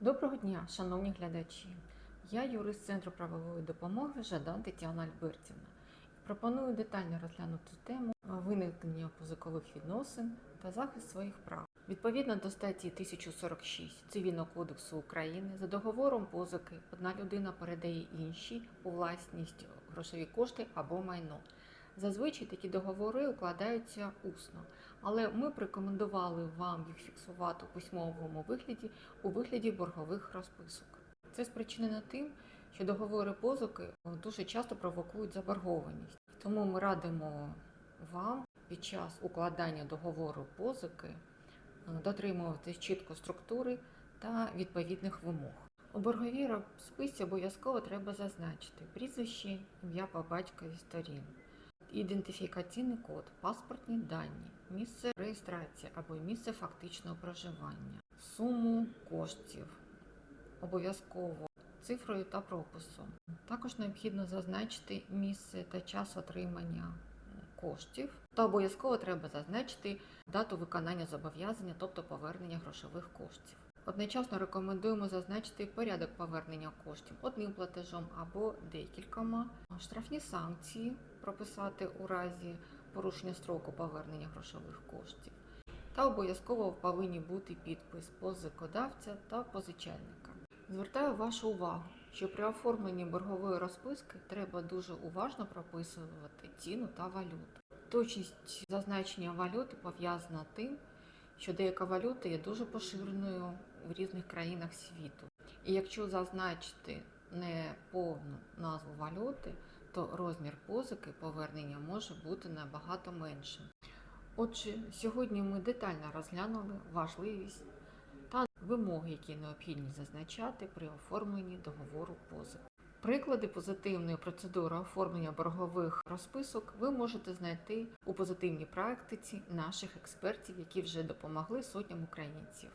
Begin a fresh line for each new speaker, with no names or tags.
Доброго дня, шановні глядачі. Я юрист Центру правової допомоги Жадан Тетяна Альбертівна. Пропоную детально розглянути тему виникнення позикових відносин та захист своїх прав. Відповідно до статті 1046 Цивільного кодексу України за договором позики одна людина передає іншій у власність грошові кошти або майно. Зазвичай такі договори укладаються усно, але ми б рекомендували вам їх фіксувати у письмовому вигляді у вигляді боргових розписок. Це спричинено тим, що договори позики дуже часто провокують заборгованість. Тому ми радимо вам під час укладання договору позики е, дотримуватись чітко структури та відповідних вимог. У борговій розписці обов'язково треба зазначити прізвище, ім'я по батькові сторін, ідентифікаційний код, паспортні дані, місце реєстрації або місце фактичного проживання, суму коштів, обов'язково цифрою та прописом. Також необхідно зазначити місце та час отримання коштів, та обов'язково треба зазначити дату виконання зобов'язання, тобто повернення грошових коштів. Одночасно рекомендуємо зазначити порядок повернення коштів одним платежом або декількома, штрафні санкції прописати у разі порушення строку повернення грошових коштів. Та обов'язково повинні бути підпис позикодавця та позичальника. Звертаю вашу увагу, що при оформленні боргової розписки треба дуже уважно прописувати ціну та валюту. Точність зазначення валюти пов'язана тим, що деяка валюта є дуже поширеною в різних країнах світу. І якщо зазначити не повну назву валюти, то розмір позики повернення може бути набагато меншим. Отже, сьогодні ми детально розглянули важливість та вимоги, які необхідні зазначати при оформленні договору позик. Приклади позитивної процедури оформлення боргових розписок ви можете знайти у позитивній практиці наших експертів, які вже допомогли сотням українців.